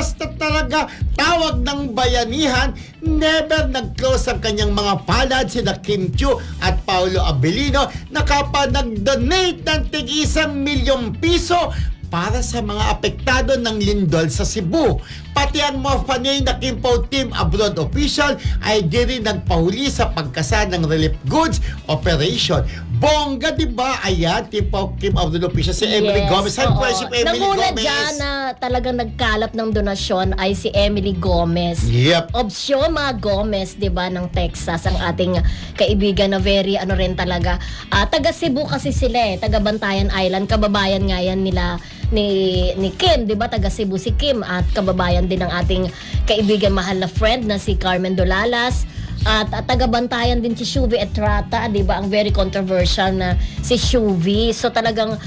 basta talaga tawag ng bayanihan, never nag-close ang kanyang mga palad sina Kim Chiu at Paolo Abilino na kapag nag-donate ng tig isang milyong piso para sa mga apektado ng lindol sa Cebu. Pati ang mga fanay na Kimpo Team Abroad Official ay di rin nagpahuli sa pagkasa ng relief goods operation. Bongga, di ba? Ayan, Kimpo Team Abroad Official, si Emily Yes, Gomez. Hi, oo. Friendship Emily Nanguna Gomez. dyan na talagang nagkalap ng donasyon ay si Emily Gomez. Yep. Obsioma Gomez, 'di ba, ng Texas ang ating kaibigan na very ano rin talaga. Ah, taga Cebu kasi sila eh, taga Bantayan Island, kababayan nga yan nila ni ni Kim, 'di ba? Taga Cebu si Kim at kababayan din ng ating kaibigan mahal na friend na si Carmen Dolalas. At, at taga-bantayan din si Shuvi Etrata, 'di ba? Ang very controversial na si Shuvi. So talagang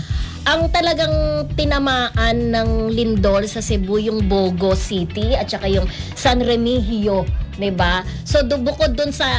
ang talagang tinamaan ng lindol sa Cebu yung Bogo City at saka yung San Remigio, 'di ba? So do, bukod dun sa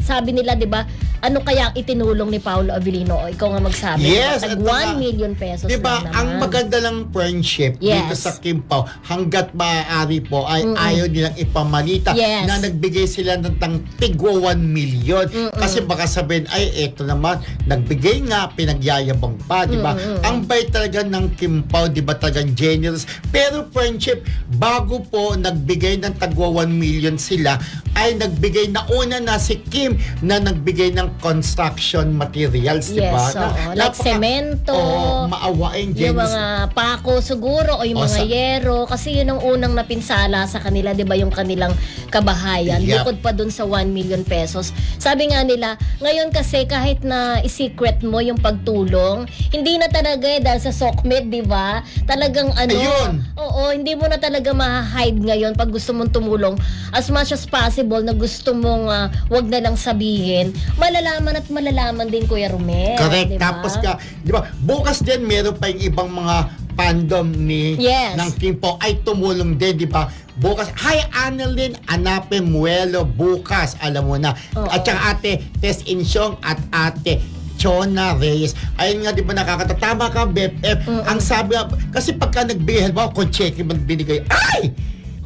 sabi nila, 'di ba? Ano kaya ang itinulong ni Paolo Avellino? O, ikaw nga magsabi. Yes, at 1 saka, million pesos Di ba, lang ang naman. maganda lang friendship dito Yes. sa Kimpaw, hanggat maaari po ay ayaw nilang ipamalita Yes. na nagbigay sila ng tang tigwa 1 million. Kasi baka sabihin, ay eto naman, nagbigay nga, pinagyayabang pa, di ba? Ang bait talaga ng Kimpaw, di ba talagang generous. Pero friendship, bago po nagbigay ng tagwa 1 million sila, ay nagbigay na una na si Kim na nagbigay ng construction materials, di Yes, ba? oo. Like semento, Oo, maawain, yung mga pako siguro o yung O, mga sa- yero kasi yun ang unang napinsala sa kanila 'di ba yung kanilang kabahayan Yup. bukod pa dun sa 1 million pesos sabi nga nila ngayon kasi kahit na i-secret mo yung pagtulong hindi na talaga eh dahil sa SOCMED 'di ba talagang ano Ayun. oo hindi mo na talaga ma-hide ngayon pag gusto mong tumulong as much as possible na gusto mong ah, wag na lang sabihin malalaman at malalaman din Kuya Romel Correct. 'di ba? Tapos ka, di ba, bukas din meron pa yung ibang mga fandom ni Yes. ng Kimpo ay tumulong din, di ba? Bukas, hi Annalyn Anape Muelo, bukas, alam mo na. Oo. At saka ate Tess Insyong at ate Chona Reyes. Ayun nga, di ba nakakatatama ka, BFF. Ang sabi nga, kasi pagka nagbigay, halimbawa, kung check man binigay, ay!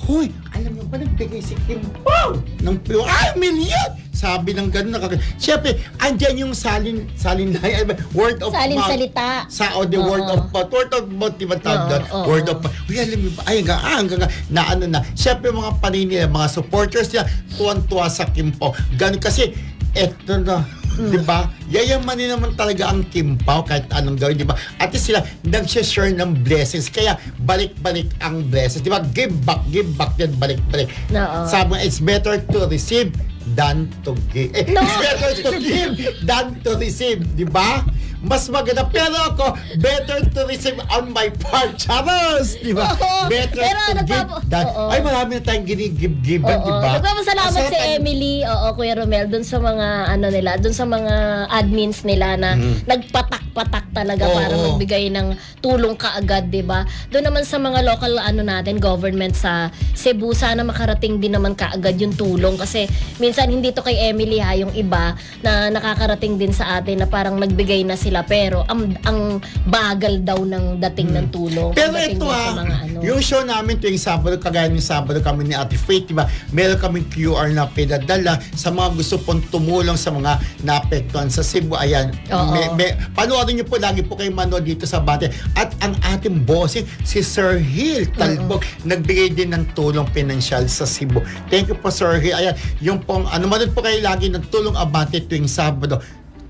Huy, alam mo ba nagbigay si Kim Pao ng pure, ay, million! Sabi ng gano'n, nakaka... Siyempre, andyan yung salin, salin na, ba, word of Salin mouth. salita. Sa, o the Oo. word of mouth. Word of mouth, di ba tawag Oo, doon? oo. Word of mouth. Uy, alam mo ba, ay, hanggang, ah, hanggang, na ano na. Siyempre, mga panin nila, mga supporters nila, tuwan-tuwa sa Kim Pao. Ganun kasi, eto na, Mm. di ba? Yayamanin naman talaga ang Kim Pao kahit anong gawin, di ba? At least sila nag-share ng blessings. Kaya balik-balik ang blessings. Di ba? Give back, give back yan, balik-balik. Oo. Sabi nga, it's better to receive than to give. Eh, No. It's better to give than to receive, di ba? Mas maganda. Pero ako, better to receive on my part. Charos! Di ba? Oo. Better Pero to nagpapa- give than... Oo. Ay, marami na tayong ginigib-giban, di ba? Nagpapasalamat si ang- Emily, oo, Kuya Romel, dun sa mga, ano nila, dun sa mga admins nila na nagpatak-patak talaga. Oo. para magbigay ng tulong kaagad, di ba? Doon naman sa mga local, ano natin, government sa Cebu, sana makarating din naman kaagad yung tulong kasi minsan hindi to kay Emily ha, yung iba na nakakarating din sa atin na parang nagbigay na sila pero ang, ang bagal daw ng dating ng tulong. Pero ito sa ah, mga ano. yung show namin tuwing Sabado, kagaya ng Sabado kami ni Ate Faith, di ba? Meron kaming QR na pinadala sa mga gusto pong tumulong sa mga naapektuhan sa Cebu. Ayan, Oo. may, may, panoorin niyo po, lagi po kayo manood dito sa Bate. At ang ating bossing, si Sir Hill Talbog, nagbigay din ng tulong pinansyal sa Cebu. Thank you po, Sir Hill. Ayan, yung pong, ano manood po kayo lagi ng tulong abante tuwing Sabado.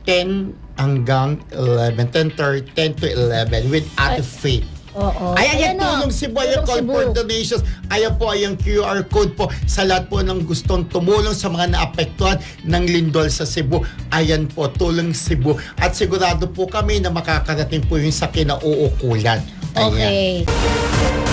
10 hanggang 11, 10, 10 to 11 with Ate. Faith. Oo. Ayan yung o, tulong Cebu, ayan Tulong call Cebu. for donations. Ayan po ay yung QR code po sa lahat po ng gustong tumulong sa mga naapektuhan ng lindol sa Cebu. Ayan po, tulong Cebu. At sigurado po kami na makakarating po yung sa kinauukulan. Ayan. Okay.